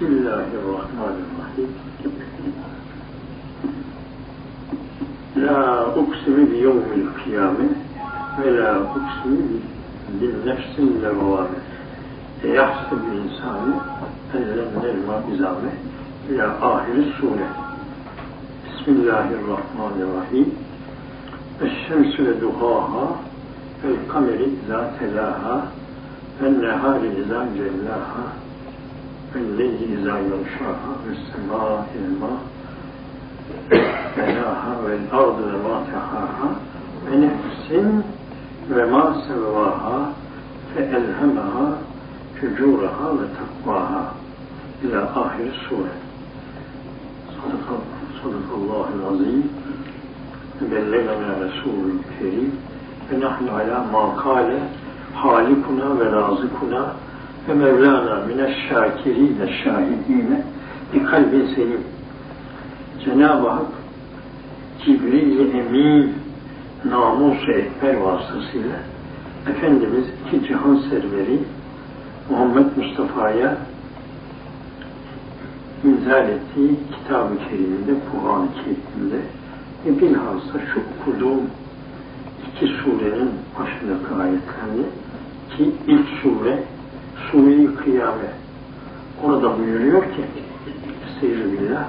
Bismillahirrahmanirrahim. La uksimi bi yevmil kıyame ve la uksimi bin nefsin levvame. Yahsebü insanı ellen nelma izame ila ahiri sure. Bismillahirrahmanirrahim. Eşşemsü ve duhaha vel kameri izâ telâha vel nehâri izâ cellâha leyli izâ yavşâha ve semâ ilmâ بناها والأرض وما طحاها ونفس وما سواها فألهمها فجورها وتقواها. إلى آخر السورة. صدق, صدق الله العظيم. بلغنا رسول الكريم. ونحن على ما قال خالقنا ورازقنا. ve Mevlana mineşşakirine şahidine bir kalbin selim. Cenab-ı Hak Cibril-i Emin namus-u ekber vasıtasıyla Efendimiz iki cihan serveri Muhammed Mustafa'ya imzal ettiği kitab-ı keriminde, Kur'an-ı Kerim'de ve bilhassa şu okuduğum iki surenin başındaki ayetlerini ki ilk sure Sure-i Kıyamet orada buyuruyor ki Estağfirullah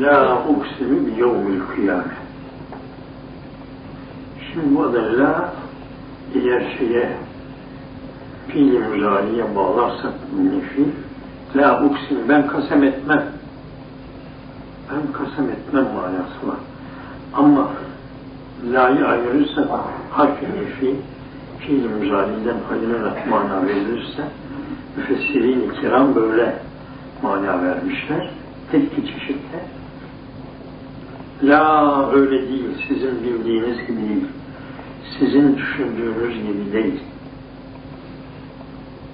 La uksimi bi yevmil kıyame. Şimdi bu da la eğer şeye fiil-i müzariye bağlarsak nefi la uksim ben kasem etmem. Ben kasem etmem manası var. Ama la'yı ayırırsak harf-i fiil-i müzariyeden ayrılarak mana verilirse müfessirin-i kiram böyle mana vermişler. Tek iki çeşitle La öyle değil, sizin bildiğiniz gibi değil. Sizin düşündüğünüz gibi değil.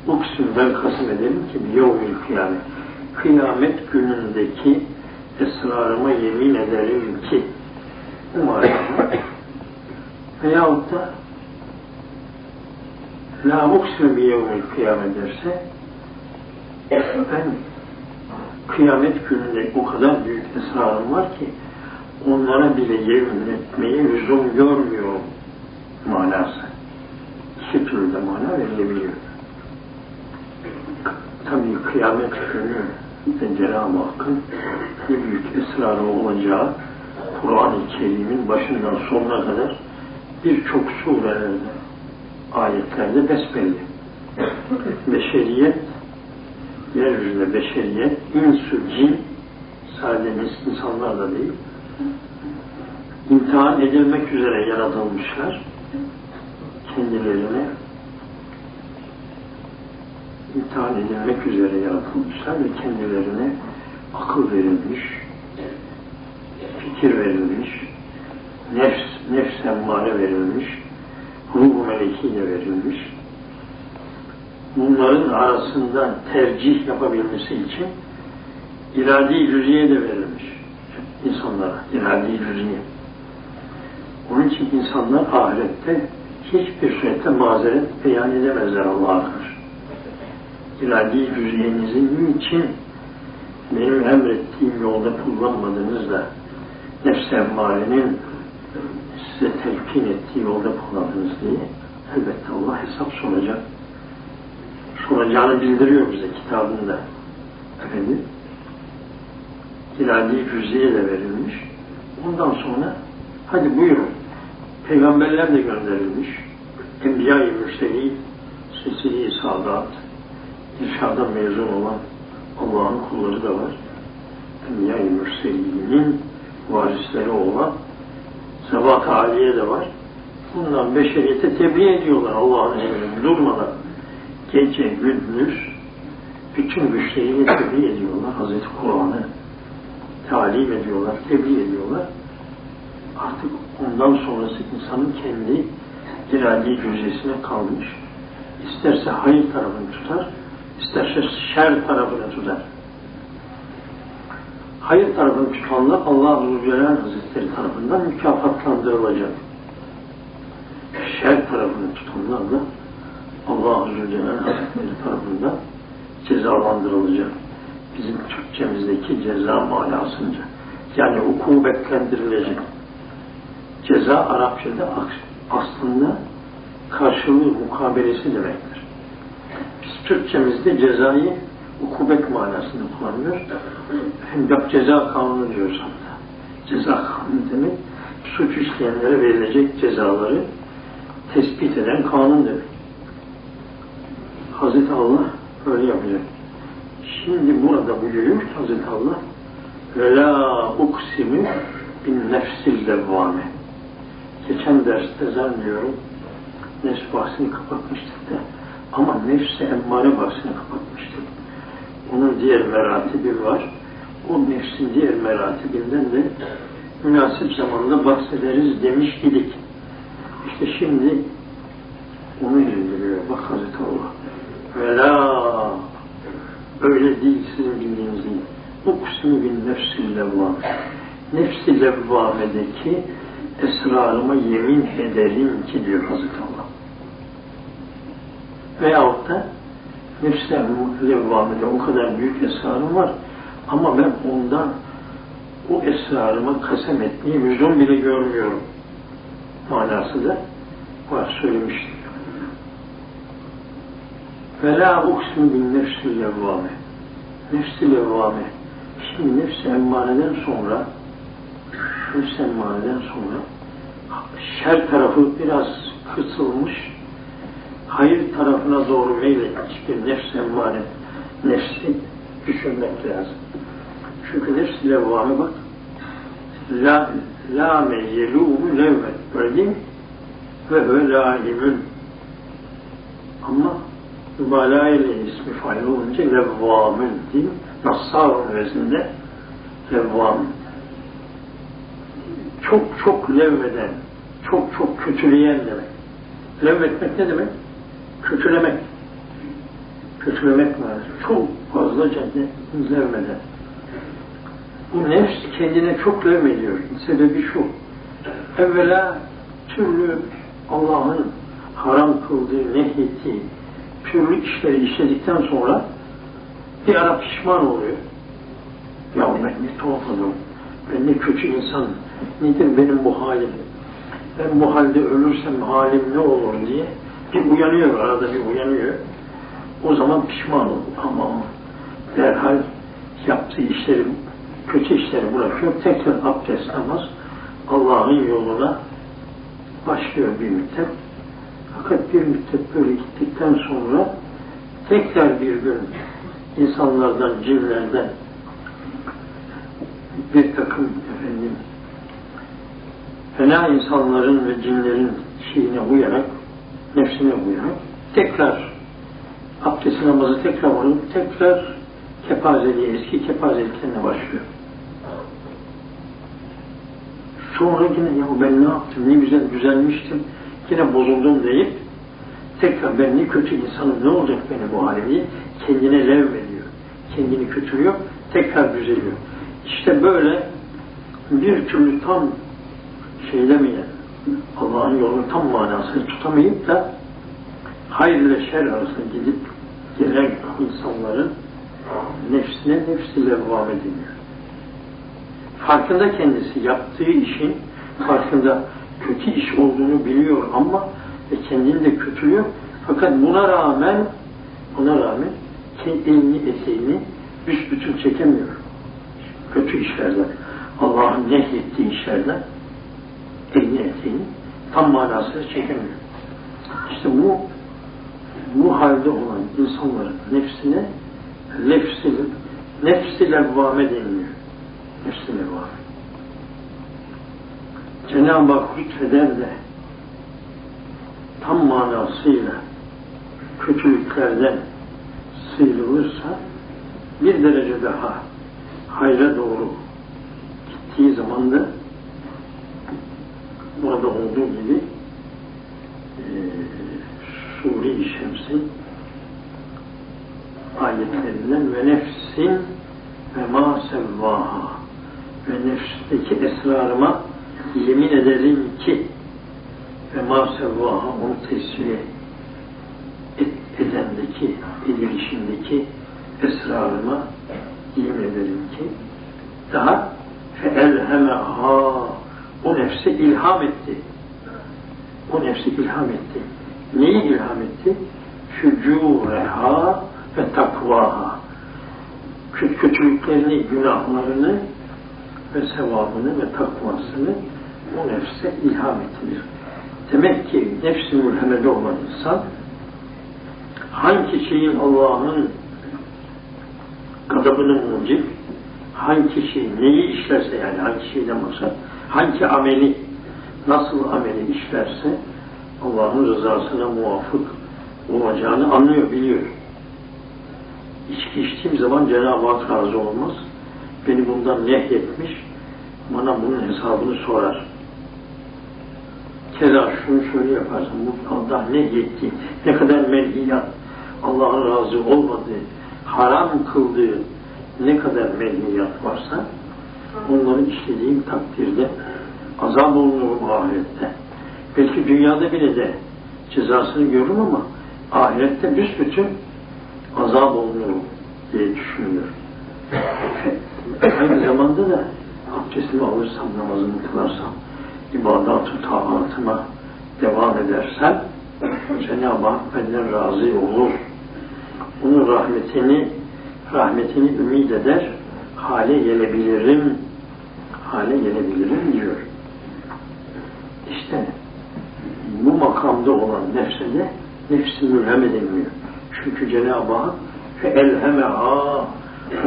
Uksimden kasım edelim ki yevmil kıyamet. Kıyamet günündeki esrarıma yemin ederim ki manada veyahut da La uksim bir yevmil kıyamet derse ben kıyamet gününde o kadar büyük esrarım var ki onlara bile yemin etmeye lüzum görmüyorum manası. İki türlü de mana verilebiliyor. Tabii kıyamet günü de Cenab-ı Hakk'ın bir büyük ısrarı olacağı Kur'an-ı Kerim'in başından sonuna kadar birçok surelerde, ayetlerde besbelli. Beşeriyet, yeryüzünde beşeriyet, insü, cin, sadece insanlar da değil, imtihan edilmek üzere yaratılmışlar. Kendilerine imtihan edilmek üzere yaratılmışlar ve kendilerine akıl verilmiş, fikir verilmiş, nefs, nefs emmare verilmiş, ruh melekiyle verilmiş. Bunların arasında tercih yapabilmesi için iradi cüziye de verilmiş insanlara, iradi cüziye. Onun için insanlar ahirette hiçbir surette mazeret beyan edemezler Allah'a karşı. İradi cüziyenizin için benim emrettiğim yolda kullanmadınız da nefs emmarenin size telkin ettiği yolda kullandınız diye elbette Allah hesap soracak. Soracağını bildiriyor bize kitabında. Efendim, iradi cüziye de verilmiş. Ondan sonra hadi buyurun. Peygamberler de gönderilmiş. Enbiya-i Mürseli, Sesili Sadat, irşada mezun olan Allah'ın kulları da var. Enbiya-i Mürseli'nin varisleri olan Sebat-ı Aliye de var. Bundan beşeriyete tebliğ ediyorlar Allah'ın emrini durmadan. Gece, gündüz bütün güçleriyle tebliğ ediyorlar Hazreti Kur'an'ı. Talim ediyorlar, tebliğ ediyorlar. Artık ondan sonrası insanın kendi iradi cüzesine kalmış. İsterse hayır tarafını tutar, isterse şer tarafını tutar. Hayır tarafını tutanlar Allah-u Zülcelal Hazretleri tarafından mükafatlandırılacak. Şer tarafını tutanlar da Allah-u Zülcelal Hazretleri tarafından cezalandırılacak. Bizim Türkçemizdeki ceza manasınca. Yani ukubetlendirilecek. Ceza Arapçada aslında karşılığı mukabelesi demektir. Biz Türkçemizde cezayı ukubet manasında kullanıyoruz. Hem de ceza kanunu diyoruz hatta. Ceza kanunu demek suç işleyenlere verilecek cezaları tespit eden kanun demek. Hazreti Allah öyle yapacak. Şimdi burada buyuruyor Hazreti Allah ve la uksimu bin nefsil levvame. Geçen derste zannediyorum nefs bahsini kapatmıştık da ama nefsi emmare bahsini kapatmıştık. Onun diğer meratibi var. O nefsin diğer meratibinden de münasip zamanda bahsederiz demiş idik. İşte şimdi onu indiriyor. Bak Hazreti Allah. Ve la öyle değil sizin bildiğiniz değil. Uksimi bin nefsi levvam. Nefsi levvamedeki esrarıma yemin ederim ki diyor Hazreti Allah. Veyahut da nefsi levvamede o kadar büyük esrarım var ama ben ondan o esrarıma kasem etmeyi lüzum bile görmüyorum. Manası da var söylemiştim. Ve la uksmu bin nefsi levvame. Nefsi levvame. Şimdi nefsi emmareden sonra nefsi emmareden sonra şer tarafı biraz kısılmış hayır tarafına doğru meyletmiş bir nefsi emmare nefsi düşünmek lazım. Çünkü nefsi levvame bak la, la me yelumu levme öyle değil mi? Ve ve laimun ama mübalağa ile ismi fail olunca levvamın değil mi? Nassarun vezinde levvam. Çok çok levmeden, çok çok kötüleyen demek. Levmetmek ne demek? Kötülemek. Kötülemek var. Çok fazla cennet levmeden. Bu nefs kendine çok levmediyor. Sebebi şu. Evvela türlü Allah'ın haram kıldığı, nehyettiği türlü işleri işledikten sonra bir ara pişman oluyor. Ya ben ne tuhaf adamım, ben ne kötü insanım, nedir benim bu halim, ben bu halde ölürsem halim ne olur diye bir uyanıyor, arada bir uyanıyor. O zaman pişman oluyor. Ama derhal yaptığı işleri, kötü işleri bırakıyor, tekrar abdest namaz, Allah'ın yoluna başlıyor bir müddet. Fakat bir müddet böyle gittikten sonra tekrar bir gün insanlardan, cinlerden bir takım efendim fena insanların ve cinlerin şeyine uyarak, nefsine uyarak tekrar abdest namazı tekrar olup tekrar kepazeliğe, eski kepazeliklerine başlıyor. Sonra yine ya ben ne yaptım, ne güzel düzelmiştim, yine bozuldum deyip tekrar ben ne kötü insanım, ne olacak beni bu hale diye kendine levmediyor. Kendini kötülüyor, tekrar düzeliyor. İşte böyle bir türlü tam şeylemeyen, Allah'ın yolunu tam manasını tutamayıp da hayır ile şer arasında gidip gelen insanların nefsine nefsi levvam ediliyor. Farkında kendisi yaptığı işin farkında kötü iş olduğunu biliyor ama ve kendini de kötülüyor. Fakat buna rağmen buna rağmen elini eteğini büsbütün çekemiyor. Kötü işlerden, Allah'ın nehyettiği işlerden elini eteğini tam manasıyla çekemiyor. İşte bu bu halde olan insanların nefsine nefsi, nefsi levvame deniliyor. Nefsi levvame. Cenab-ı Hak lütfeder de tam manasıyla kötülüklerden sıyrılırsa bir derece daha hayra doğru gittiği zaman da burada olduğu gibi e, Sure-i Şems'in ayetlerinden ve nefsin ve ma sevvaha. Ve nefsteki esrarıma yemin ederim ki ve ma sevvaha onu tesviye edendeki, edilişindeki esrarıma yemin ederim ki daha feelhemeha o nefse ilham etti. O nefsi ilham etti. Neyi ilham etti? Fücureha ve takvaha. Kö- Kötülüklerini, günahlarını ve sevabını ve takvasını o nefse ilham ettirir. Demek ki nefsi mülhemede olan insan hangi şeyin Allah'ın gadabının mucib, hangi şey neyi işlerse yani hangi şeyden maksat, hangi ameli nasıl ameli işlerse Allah'ın rızasına muvafık olacağını anlıyor, biliyor. İçki içtiğim zaman Cenab-ı Hak razı olmaz. Beni bundan nehyetmiş, bana bunun hesabını sorar. Keza şunu şöyle yaparsın, Allah nehyetti, ne kadar menhiyat, Allah'ın razı olmadığı, haram kıldığı ne kadar menhiyat varsa, onları işlediğim takdirde azap olunurum ahirette. Belki dünyada bile de cezasını görürüm ama ahirette büsbütün azap olunurum diye düşünülür. Aynı zamanda da abdestimi alırsam, namazımı kılarsam, ibadat-ı taatıma devam edersem Cenab-ı Hak benden razı olur. Onun rahmetini rahmetini ümit eder, hale gelebilirim, hale gelebilirim diyor. İşte bu makamda olan nefse de nefsi mülhem edilmiyor. Çünkü Cenab-ı Hak fe elhemeha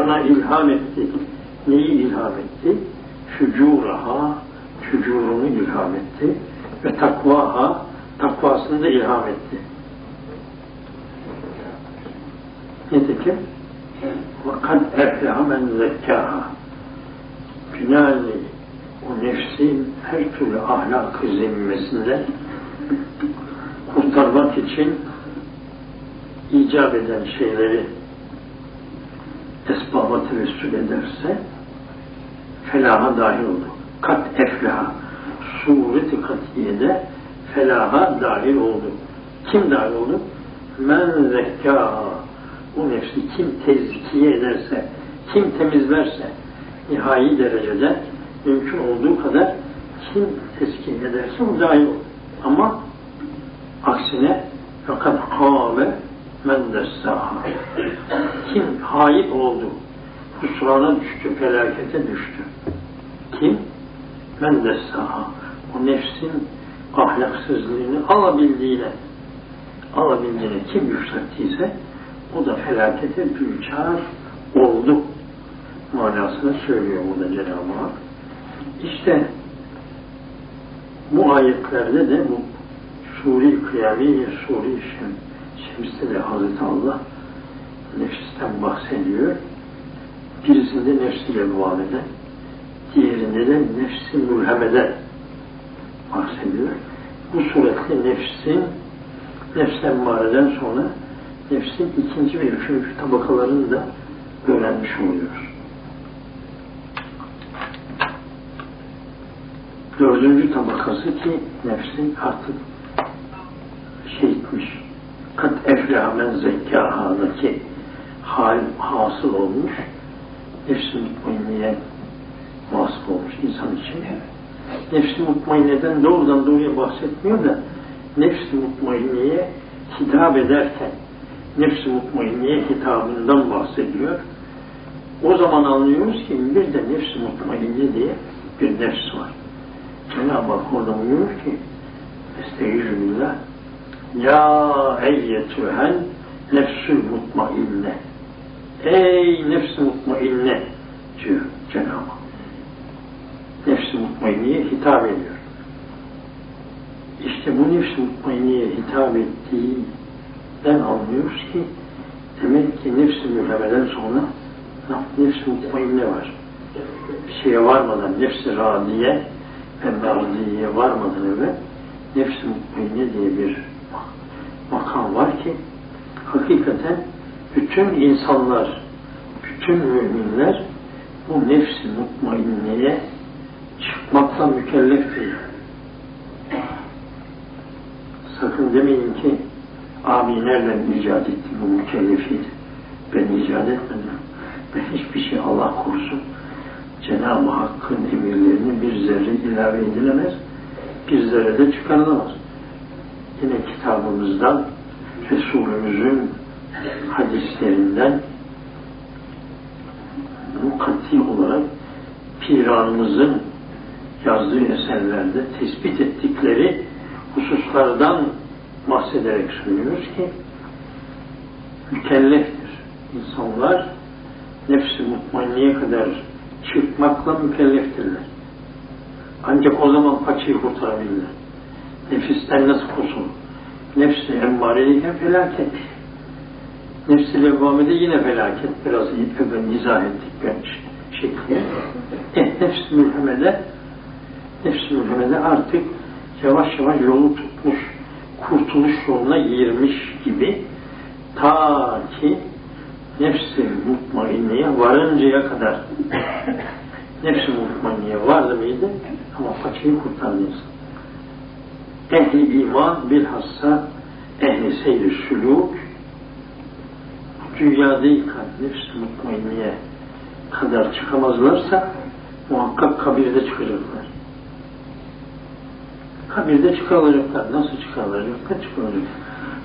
ona ilham etti. Neyi ilham etti? Fücuraha fücurunu ilham etti ve takvaha takvasını da ilham etti. Nitekim وَقَدْ اَفْلَهَ مَنْ زَكَّاهَا Binaenli o nefsin her türlü ahlak-ı zemmesinden kurtarmak için icap eden şeyleri esbaba tevessül ederse felaha dahil oldu. Kat eflaha sureti katiyede felaha dahil oldu. Kim dahil oldu? Men zekkaha bu nefsi kim tezkiye ederse, kim temizlerse nihai derecede mümkün olduğu kadar kim tezkiye ederse o dahil olur. Ama aksine fakat hâve men. Kim haip oldu, husrana düştü, felakete düştü. Kim? Men. O nefsin ahlaksızlığını alabildiğine alabildiğine kim yükselttiyse o da felakete düçar oldu manasını söylüyor burada Cenab-ı Hak. İşte bu ayetlerde de bu Suri Kıyami ve Suri Şem, Şems'te de Hazreti Allah nefisten bahsediyor. Birisinde nefsiyle muamele, diğerinde de nefsi mülhemeden bahsediyor. Bu suretle nefsin nefsen mareden sonra nefsin ikinci ve üçüncü tabakalarını da öğrenmiş oluyoruz. Dördüncü tabakası ki nefsin artık şey etmiş, kat eflamen zekkâhâdaki hal hasıl olmuş, nefsi mutmainliğe vasıl olmuş insan için. Nefsi mutmainneden doğrudan doğruya bahsetmiyor da nefsi mutmainliğe hitap ederken nefsi mutmainniye hitabından bahsediyor. O zaman anlıyoruz ki bir de nefsi mutmainne diye bir nefs var. Cenab-ı Hak orada buyuruyor ki Estağfirullah Ya eyyetühen nefsül mutmainne Ey nefsi mutmainne diyor Cenab-ı Hak. Nefsi hitap ediyor. İşte bu nefsi mutmainneye hitap ettiği den anlıyoruz ki demek ki nefs-i sonra nefs-i mutmainne var. Bir şeye varmadan nefs-i radiye merdiye varmadan evvel nefs-i mutmainne diye bir makam var ki hakikaten bütün insanlar, bütün müminler bu nefs-i mutmainneye çıkmakla mükellef değil. Sakın demeyin ki abi nereden icat etti bu mükellefiydi? Ben icat etmedim. Ben hiçbir şey Allah korusun. Cenab-ı Hakk'ın emirlerini bir zerre ilave edilemez. Bir zerre de çıkarılamaz. Yine kitabımızdan Resulümüzün hadislerinden mukaddi olarak piranımızın yazdığı eserlerde tespit ettikleri hususlardan bahsederek söylüyoruz ki mükelleftir. İnsanlar nefsi mutmainliğe kadar çıkmakla mükelleftirler. Ancak o zaman paçayı kurtarabilirler. Nefisten nasıl kurtulur? Nefsi emmareliyken felaket. Nefsi levvamede yine felaket. Biraz evvel izah ettik ben şekli. Eh, nefsi mülhemede nefsi mülhemede artık yavaş yavaş yolu tutmuş, kurtuluş yoluna girmiş gibi ta ki nefsi mutmainneye varıncaya kadar nefsi mutmainneye vardı mıydı ama paçayı kurtardı insan. Ehli iman bilhassa ehli seyri sülûk dünyadayken nefsi mutmainneye kadar çıkamazlarsa muhakkak kabirde çıkacaklar. Kabirde çıkarılacaklar. Nasıl çıkarılacaklar? Çıkarılacaklar.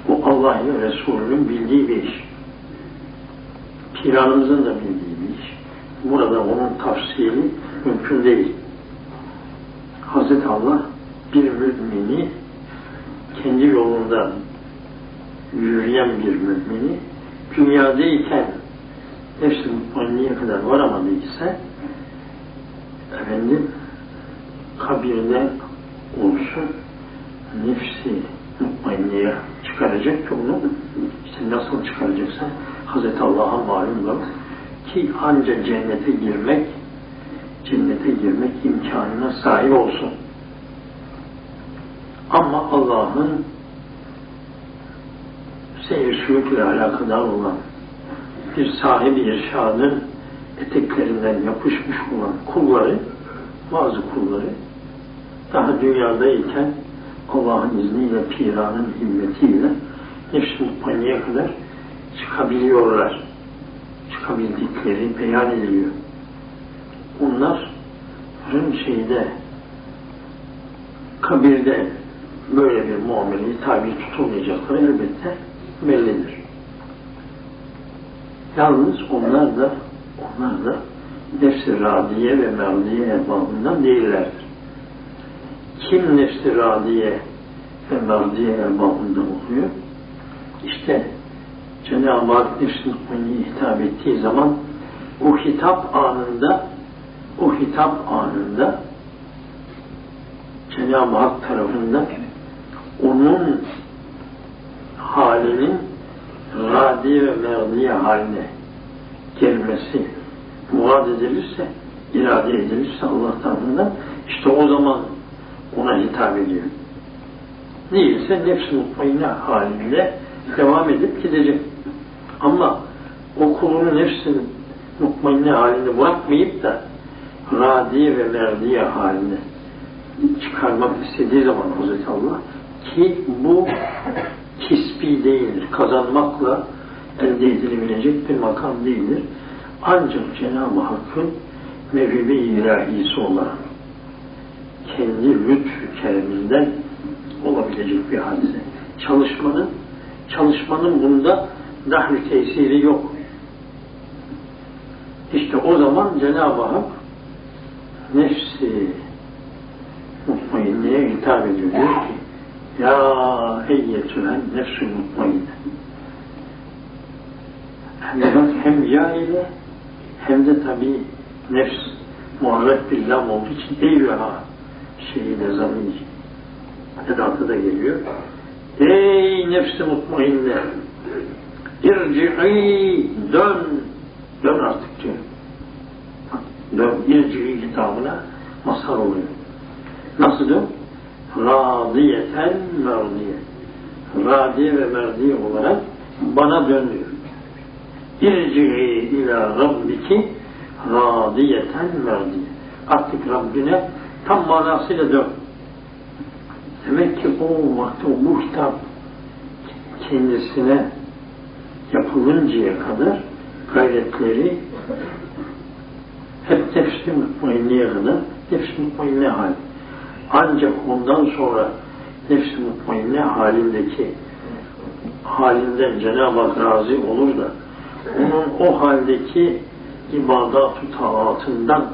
Bu Allah ve Resulü'nün bildiği bir iş. Piranımızın da bildiği bir iş. Burada onun tavsiyeli mümkün değil. Hazreti Allah bir mümini kendi yolunda yürüyen bir mümini dünyadayken nefsi mutmainliğe kadar varamadıysa efendim kabirde olsun nefsi mutmainliğe çıkaracak ki onu işte nasıl çıkaracaksa Hazreti Allah'a malumdur ki anca cennete girmek cennete girmek imkanına sahip olsun. Ama Allah'ın seyir sülükle alakadar olan bir sahibi irşadın eteklerinden yapışmış olan kulları, bazı kulları daha dünyadayken Allah'ın izniyle, piranın himmetiyle nefs mutmaniye kadar çıkabiliyorlar. Çıkabildikleri beyan ediliyor. Onların şeyde kabirde böyle bir muameleyi tabi tutulmayacakları elbette bellidir. Yalnız onlar da onlar da nefsi radiye ve merdiye erbabından değillerdir. Kim nefsi radiye ve merdiye erbabından oluyor? İşte Cenab-ı Hak nefs hitap ettiği zaman o hitap anında o hitap anında Cenab-ı Hak tarafından onun halinin radi ve merdiye haline gelmesi murad edilirse, irade edilirse Allah tarafından işte o zaman ona hitap ediyor. Değilse nefs mutmainne halinde devam edip gidecek. Ama o kulunu nefsin mutmainne halinde bırakmayıp da radi ve merdiye haline çıkarmak istediği zaman Hazreti Allah ki bu kisbi değildir. Kazanmakla elde edilebilecek bir makam değildir. Ancak Cenab-ı Hakk'ın mevhibi ilahisi olarak kendi lütfü kereminden olabilecek bir hadise. Çalışmanın çalışmanın bunda dahli tesiri yok. İşte o zaman Cenab-ı Hak nefsi mutmainneye hitap ediyor. Diyor ki ya eyyetühen nefsü mutmainne bak, hem ya ile hem de tabi nefs muharref bir lam olduğu için eyvah şeyine zamir edatı da geliyor. Ey nefsi mutmainne irci'i dön dön artık diyor. Dön irci'i hitabına mazhar oluyor. Nasıl dön? Radiyeten merdiye. Radiye ve merdiye olarak bana dönüyor. İrci'i ila rabbiki radiyeten merdiye. Artık Rabbine tam manasıyla dön. Demek ki o vakti bu hitap kendisine yapılıncaya kadar gayretleri hep nefs-i mutmainneye kadar nefs-i mutmainne hali. Ancak ondan sonra nefs-i mutmainne halindeki halinden Cenab-ı Hak razı olur da onun o haldeki ibadat-ı taatından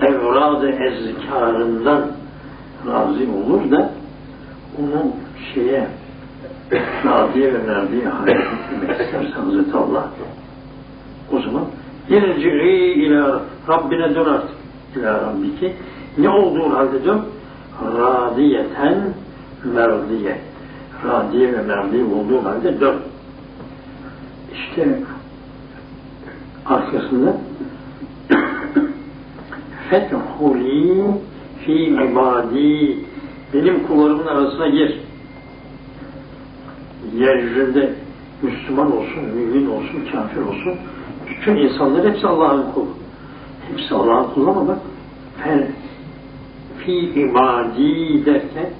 evrad-ı ezkarından razı olur da onun şeye radiye ve merdiye haline getirmek isterse Hazreti Allah o zaman irci'i ila Rabbine dön artık. İla Rabbiki ne olduğun halde dön radiyeten merdiye. Radiye ve merdiye olduğu halde dön. İşte arkasında fethuli fi ibadi. Benim kullarımın arasına gir. Yeryüzünde Müslüman olsun, mümin olsun, kafir olsun bütün insanlar hepsi Allah'ın kulu. Hepsi Allah'ın kulu ama bak her fi ibadi derken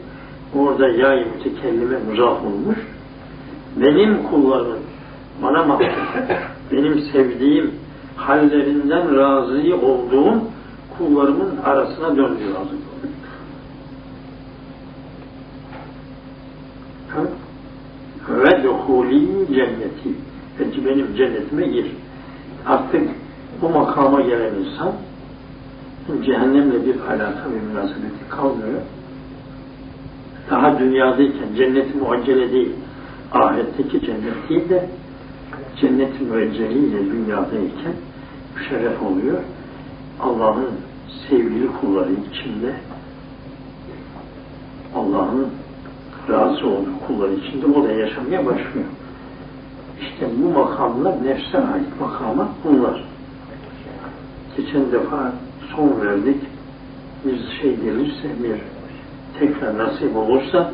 orada yay mütekellime muzaf olmuş. Benim kullarım bana mahsus, benim sevdiğim hallerinden razı olduğum kullarımın arasına dön diyor Allah. Ve duhuli cenneti. Peki benim cennetime gir. Artık bu makama gelen insan cehennemle bir alaka ve münasebeti kalmıyor. Daha dünyadayken cennet muaccele değil, ahiretteki cennet değil de cennet müecceliyle dünyadayken müşerref oluyor. Allah'ın sevgili kulları içinde Allah'ın razı olduğu kulları içinde o da yaşamaya başlıyor. İşte bu makamlar nefse ait makama bunlar. Geçen defa son verdik. Bir şey gelirse, bir tekrar nasip olursa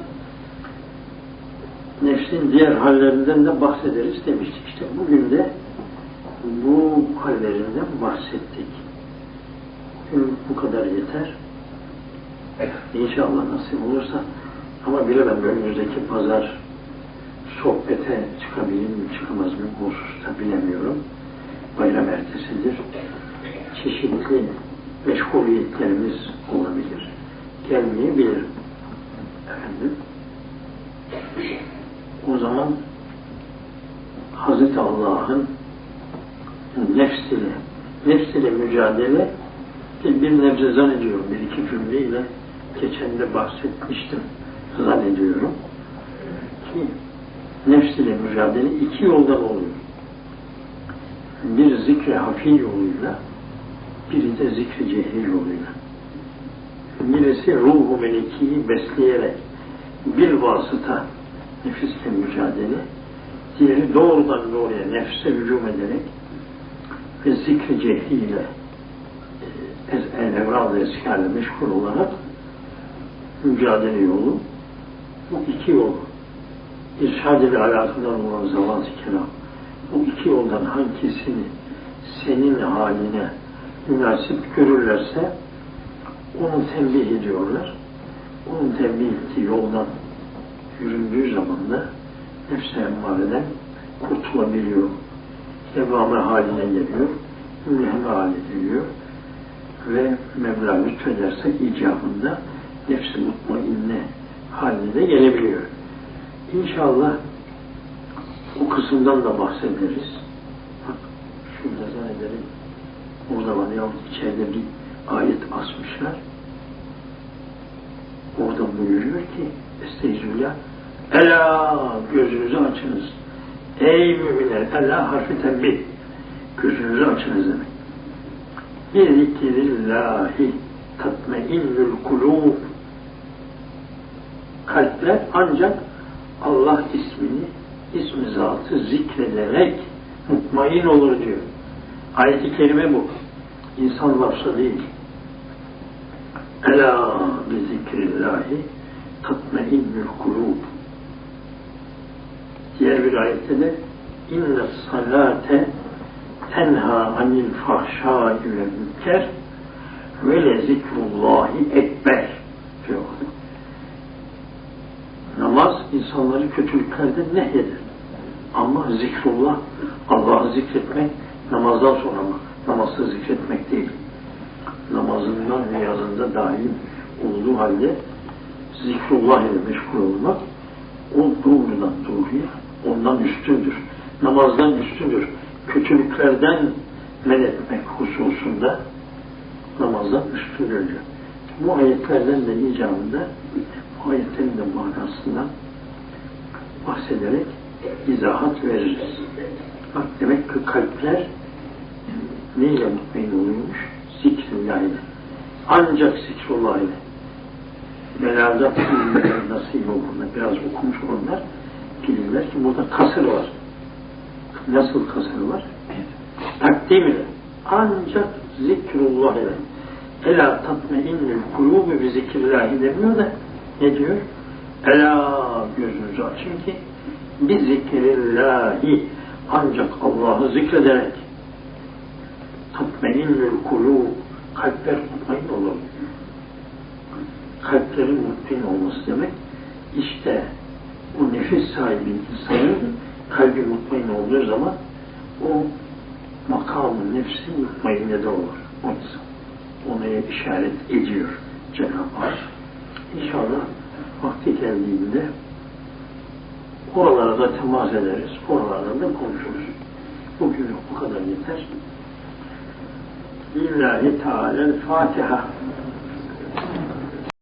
nefsin diğer hallerinden de bahsederiz demiştik. İşte bugün de bu hallerinden bahsettik. Bugün bu kadar yeter. İnşallah nasip olursa ama bilemem önümüzdeki pazar sohbete çıkabilir mi çıkamaz mı bu hususta bilemiyorum. Bayram ertesidir. Çeşitli meşguliyetlerimiz olabilir. Gelmeyebilir. Efendim. O zaman Hazreti Allah'ın nefs ile nefs ile mücadele bir nebze zannediyorum bir iki cümleyle geçen de bahsetmiştim zannediyorum ki nefs ile mücadele iki yoldan oluyor. Bir zikri hafi yoluyla biri de zikri cehri yoluyla. Birisi ruhu melekiyi besleyerek bir vasıta nefisle mücadele, diğeri doğrudan doğruya nefse hücum ederek ve zikri cehriyle el-evral eskarla meşgul olarak mücadele yolu bu iki yol irşad ile alakadan olan zavaz-ı kiram bu iki yoldan hangisini senin haline münasip görürlerse onu tembih ediyorlar. Onun tembih ettiği yoldan yüründüğü zaman da nefse emmareden kurtulabiliyor. Devamı haline geliyor. Mülheme hale geliyor. Ve Mevla lütfederse icabında nefsi mutmainne haline de gelebiliyor. İnşallah o kısımdan da bahsederiz. Bak şurada zannederim orada var yahut içeride bir ayet asmışlar. Orada buyuruyor ki Estağfirullah Ela gözünüzü açınız. Ey müminler Ela harfi tembih. Gözünüzü açınız demek. Bir zikrillahi tatmeinnül kulûb kalpler ancak Allah ismini, ismi zatı zikrederek mutmain olur diyor. Ayet-i kerime bu. İnsan lafzı değil. Ela bi zikrillahi tatmeinnül kulub. Diğer bir ayette de inne salate tenha anil fahşâi ve münker ve le zikrullahi ekber diyor. İnsanları kötülüklerden nehyeder. Ama zikrullah, Allah'ı zikretmek Namazdan sonra mı? Namazsız zikretmek değil. Namazından niyazında daim olduğu halde zikrullah ile meşgul olmak o doğrudan doğruya ondan üstündür. Namazdan üstündür. Kötülüklerden men etmek hususunda namazdan üstündür. diyor. Bu ayetlerden de icabında bu ayetlerin de manasından bahsederek izahat veririz. Bak demek ki kalpler neyle mutmain oluyormuş? Zikrillah ile. Ancak zikrullah ile. Filmler nasip olduğunda biraz okumuş onlar. Filmler ki burada kasır var. Nasıl kasır var? Takdim ile. Ancak zikrullah ile. Ela tatmeinnül kulubu bi zikrillahi demiyor da ne diyor? Ela gözünüzü açın ki bi zikrillahi ancak Allah'ı zikrederek tatmeinnül kulub kalpler mutmain olur. Kalplerin mutmain olması demek işte o nefis sahibi insanın kalbi mutmain olduğu zaman o makamı nefsi mutmainne de olur o insan. Ona işaret ediyor Cenab-ı Hak. İnşallah vakti geldiğinde oralara da temas ederiz, oralardan da konuşuruz. Bugün bu kadar yeter. Lillahi Teala Fatiha.